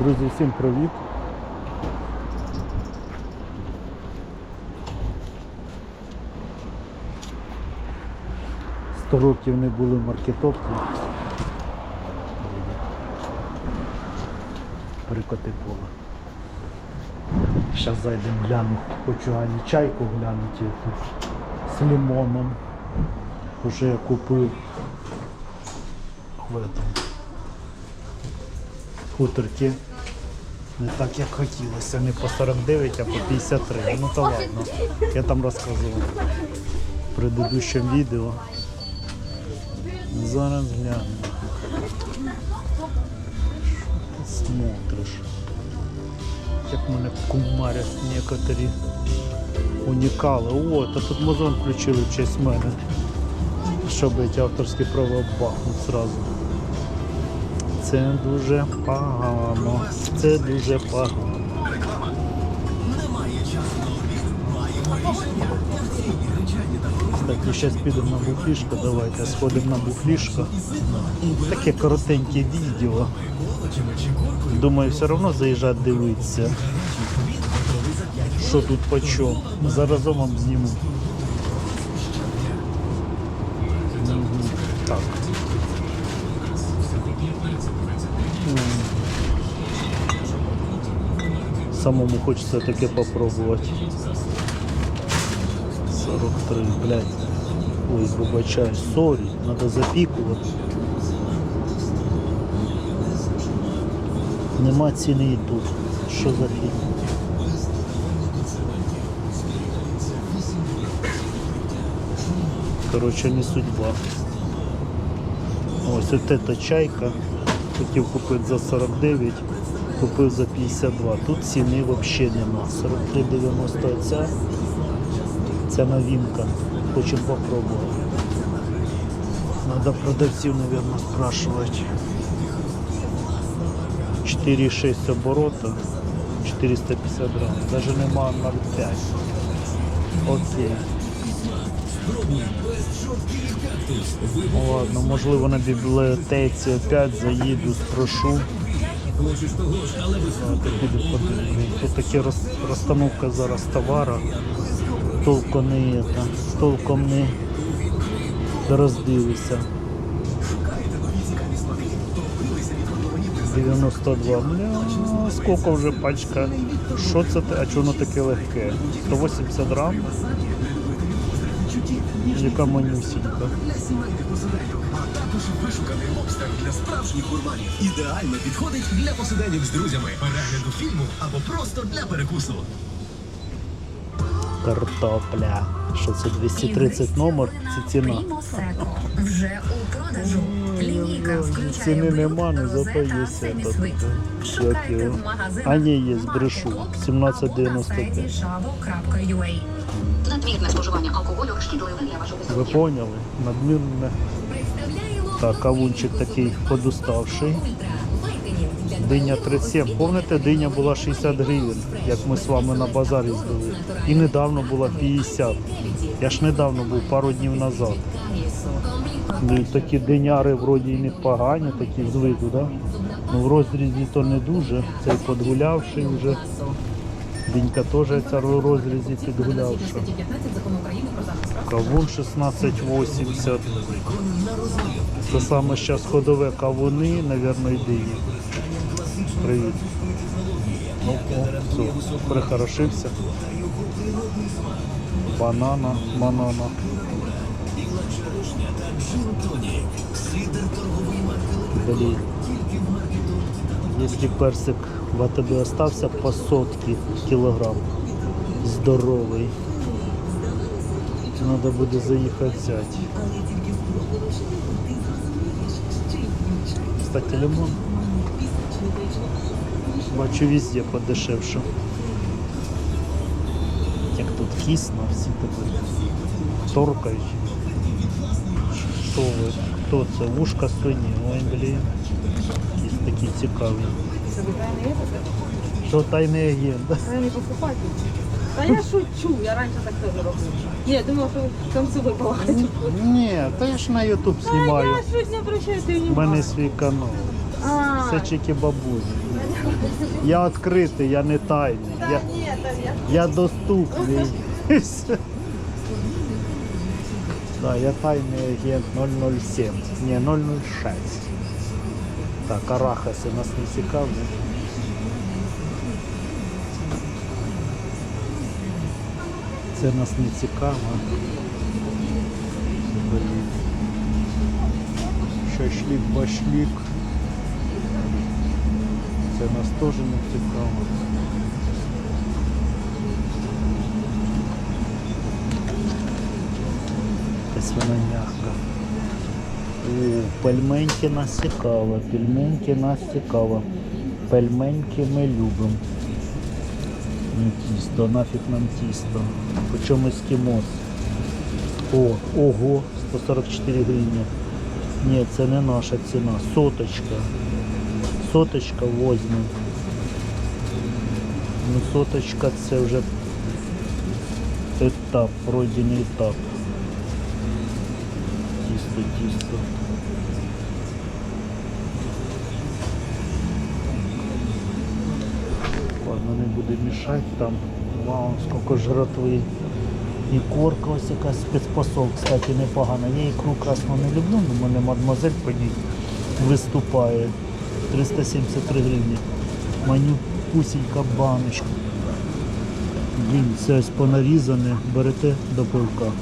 Друзі, всім привіт! Сто років не були в маркетовці. Прикоти поле. Зараз зайдемо гляну. Хочу Ані чайку глянути з лимоном. Уже я купив в этом хуторки. Не так як хотілося, не по 49, а по 53. Ну то ладно. Я там розказував в предыдущем відео. Зараз гляну. Що ти смотриш? Як мене кумарять некоторі унікали. О, та тут музон включили в честь мене. Щоб ці авторські права бахнуть зразу. Це дуже погано. Це дуже погано. Кстати, зараз підемо на буфлішко, давайте сходимо на буфлішко. Таке коротеньке відео. Думаю, все одно заїжджати дивитися. Що тут по чому. Заразом вам зніму. Мгм. Так. Самому хочеться таке попробувати. 43, блядь. Ой, вибачаю, сорі, треба запікувати. Нема ціни і тут. Що за фігня? Короче, не судьба. Ось от эта чайка. Хотів купити за 49, купив за 52. Тут ціни взагалі нема. 43,90 ця. Це новинка. Хочемо попробувати. Надо продавців, мабуть, спрашивать. 4,6 оборота, 450 грам. Даже нема 0,5. Окей. Ладно, можливо на бібліотеці опять заїду, спрошу. Тут таке роз- розстановка зараз товару. Толком не это, толком не роздивися. 92. Бля, скільки вже пачка? Що це? А чого воно таке легке? 180 грам. Яка манюсінька. Також вишуканий лобстер для справжніх гурманів. Ідеально підходить для посиденів з друзями, перегляду фільму або просто для перекусу. Картопля. Що це 230 номер? Це ціна. Вже у продажу. Лінійка включає Ціни нема, не зато є та Шукайте в магазинах А ні, є, на 17,95. Надмірне споживання алкоголю шкідливе для вашого Ви поняли? Надмірне. Так, кавунчик такий подуставший. Диня 37. Помните, диня була 60 гривень, як ми з вами на базарі здали. І недавно була 50. Я ж недавно був, пару днів назад. Ну, і такі диняри вроді і не погані, такі з виду, да? Ну в розрізі то не дуже. Цей подгулявший вже. Динька теж ця розрізі підгулявша. Кавун 16,80. Це саме зараз ходове кавуни, і дині. Привіт. Ну, прихорошився. Банана, банана. Блін. Якщо персик в АТБ остався по сотки кілограм, здоровий, треба буде заїхати взяти. Кстати, лимон. Бачу везде подешевше. Як тут кисно, всі тебе торкають. Що ви? Хто це? Вушка свині. Ой, блін. Якісь такі цікаві. Що тайний агент? не покупатель. Та я шучу, я раніше так теж робила. Ні, я думала, що в концу випалати. Ні, та я ж на Ютуб знімаю. Я щось не обращаю, ти У мене свій канал. Це чики бабузі. Я відкритий, я не тайний. Я, я доступний. Да, я тайний агент 007. Ні, 006. Так, арахаси нас не цікавлять. Це нас не цікаво. Блін. Це нас теж не цікаво. Якась вона м'яка. О, пельменьки нас цікаво, пельменьки нас цікаво. Пельменьки ми любимо. Не тісто, нафіг нам тісто. Причому ескімос. О, ого, 144 гривні. Ні, це не наша ціна. Соточка. Соточка возьмемо. Ну, соточка це вже етап, пройдений етап. Тісто, тісто. Ладно, не буде мішати там. Вау, скільки жратви. І корка ось якась спецпосол, кстати, непогана. Я ікру красну не люблю, але мене мадмозель по ній виступає. 373 гривні. Манюпусінька баночка. Блін, це ось понарізане, берете до пивка.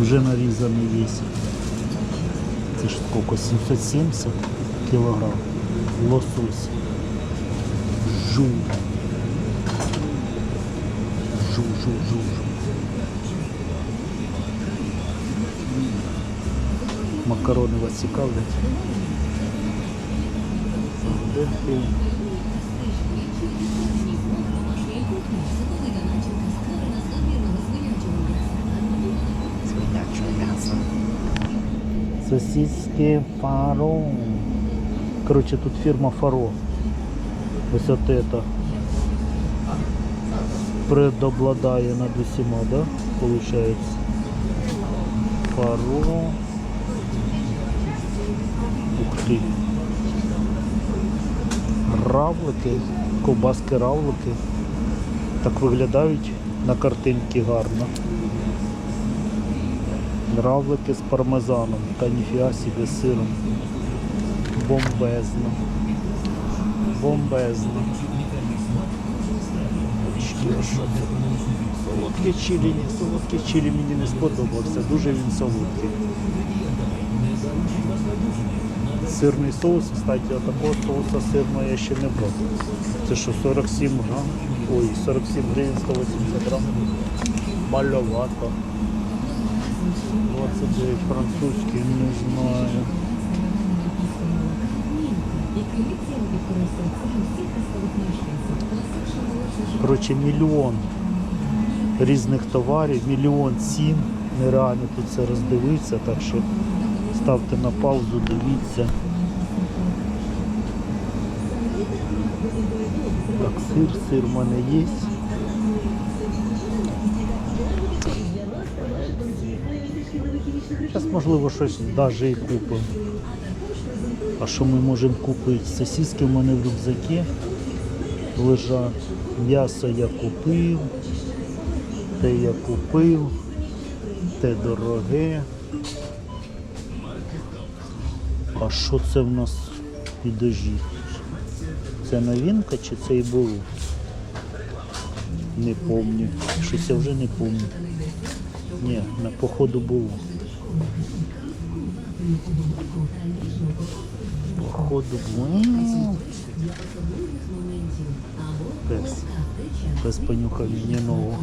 Вже нарізаний весь. Це ж скільки? 770 кілограм. Лосось. Жу. Жу, жу, жу, жу. Макарони вас цікавлять? Сосиски Фаро. Короче, тут фирма Фаро. Ось от это. Предобладає над усіма, да? Получается. Фаро. Ух ти. Равлики, ковбаски равлики. Так виглядають на картинці гарно. Равлики з пармезаном та ніфіга собі сиром. Бомбезно. Бомбезно. Солодке чилі, солодке чилі мені не сподобався. Дуже він солодкий. Сирний соус, кстати, такого соуса сирного я ще не брав. Це що, 47 грам? Ой, 47 гривень 180 грам. Маловато. 29 французький, не знаю. Коротше, мільйон різних товарів, мільйон цін. Нереально тут це роздивитися, так що ставте на паузу, дивіться. Так, сир, сир в мене є. Зараз, можливо, щось навіть і купимо. А що ми можемо купити? Сосиски в мене в рюкзакі лежать. М'ясо я купив. Те я купив. Те дороге. А що це в нас підожіть? Це новинка чи це і було? Не пам'ятаю. Щось я вже не пам'ятаю. Ні, на походу було. Походу було. М. Пес понюхав мені ногу.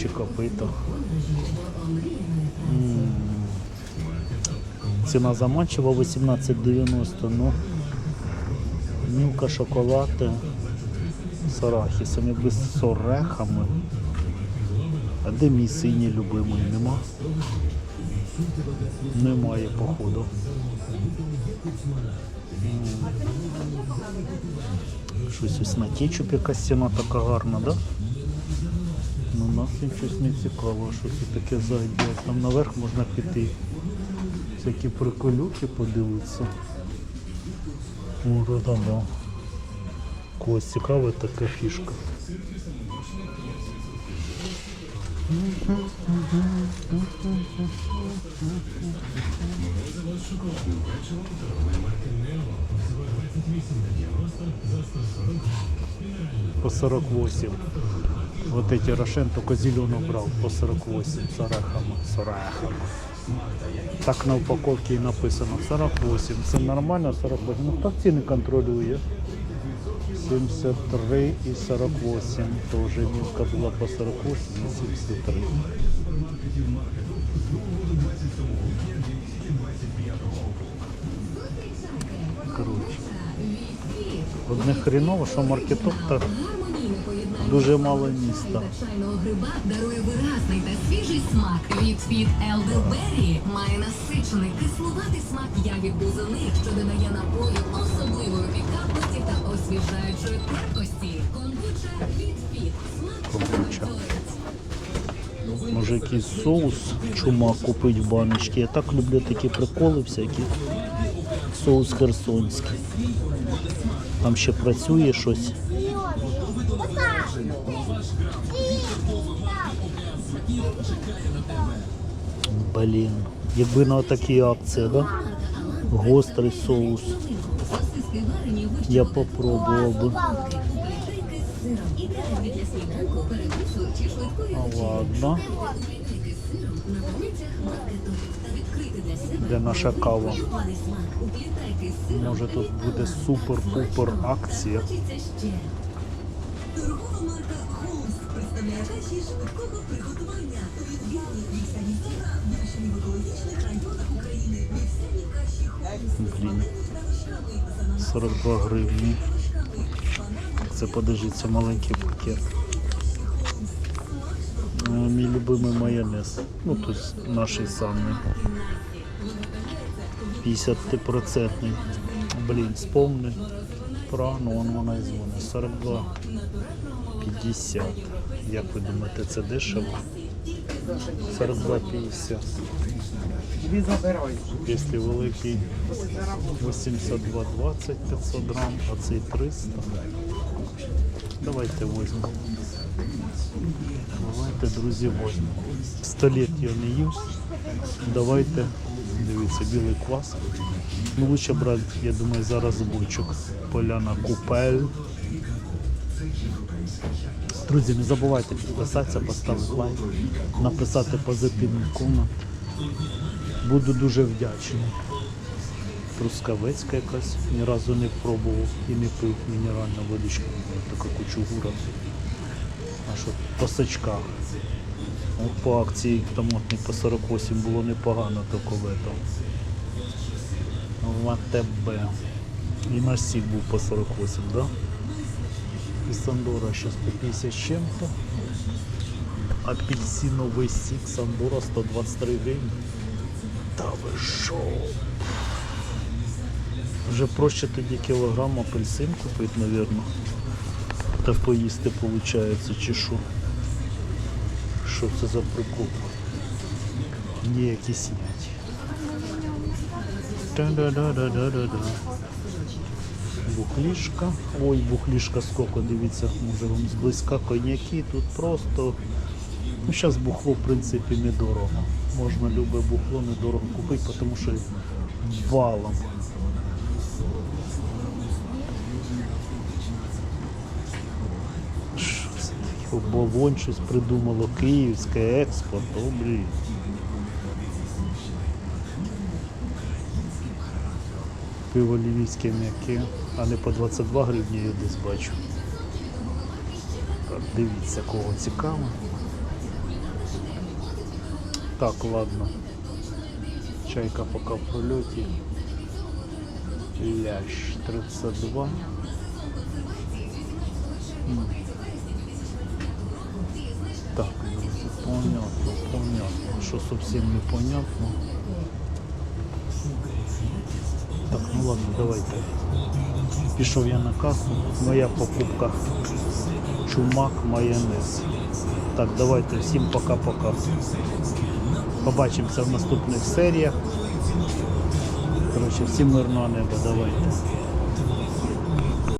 Чи копито. М. Ціна заманчива 18,90, ну мілка шоколад з арахісом, якби з орехами. А де мій синій любимий? Нема? Немає, походу. Щось ось на кетчуп якась ціна така гарна, да? Ну нас їм щось не цікаво, що це таке за. Там наверх можна піти. Всякі приколюки подивитися. Може, да, да. Когось цікава така фішка. По 48. Вот эти Рошен только зеленый брал по 48 с орехами. С орехами. Так на упаковці і написано 48. Це нормально 48. Ну хто ціни контролює? 73 і 48. Тоже мілка була по 48 і 73. Коротше. Одне хріново, що маркеток так дуже мало міста. чайного гриба дарує виразний та свіжий смак. Вітфіт Елдербері має насичений кислуватий смак ягід бузини, що додає напою особливої пікантності та освіжаючої терпкості. Комбуча Вітфіт. Смак Комбуча. Може якийсь соус чума купити в баночці. Я так люблю такі приколи всякі. Соус херсонський. Там ще працює щось. Блін. Якби на такі акції, да? Гострий соус. Я попробував би. А ладно. Для себе Де наша кава? Може тут буде супер-пупер акція. Торгова марка Холмс представляє речі швидкого приготування. Відвідні міксані сіра в вирішені в екологічних районах України. Міксані каші Холмс. Блін. 42 гривні. Це це маленький пакет. Е, Мій любимий майонез. Ну тут наш самий. 50%. Блін, спомни. Про, ну вон вона і дзвонить. 42. 50. Як ви думаєте, це дешево? 42,50. Якщо великий 82,20 500 грам, а цей 300. Давайте візьмемо. Давайте, друзі, візьмемо. Сто літ я не їв. Давайте, дивіться, білий квас. Ну, лучше брати, я думаю, зараз бочок. Поляна купель. Друзі, не забувайте підписатися, поставити лайк, написати позитивний комент. Буду дуже вдячний. Трускавецька якась, ні разу не пробував і не пив мінеральну водичку, така кучугура. А що по сачках. По акції томатний по 48 було непогано тако в этом. В АТБ. І на сік був по 48, да? І Сандора зараз по 50 з чим-то. Апельсиновий сік Сандора 123 гривні. Та ви що? Вже проще тоді кілограм апельсин купити, мабуть. Та поїсти виходить, чи що? Що це за прикол? Ніякі снять. Бухлішка. Ой, бухлішка сколько, дивіться, може вам зблизька коньяки. Тут просто. Ну, зараз бухло, в принципі, недорого. Можна любе бухло недорого купити, тому що валом. Оболонь щось придумало, київське експорт, о. Пиво львівське м'яке, а не по 22 гривні я десь бачу. Дивіться, кого цікаво. Так, ладно. Чайка пока в прольоті. Лящ 32. Понятно, понятно. Що зовсім непонятно. Так, ну ладно, давайте. Пішов я на касу. Моя покупка. Чумак майонез. Так, давайте всім пока-пока. Побачимося в наступних серіях. Коротше, всім мирного неба, давайте.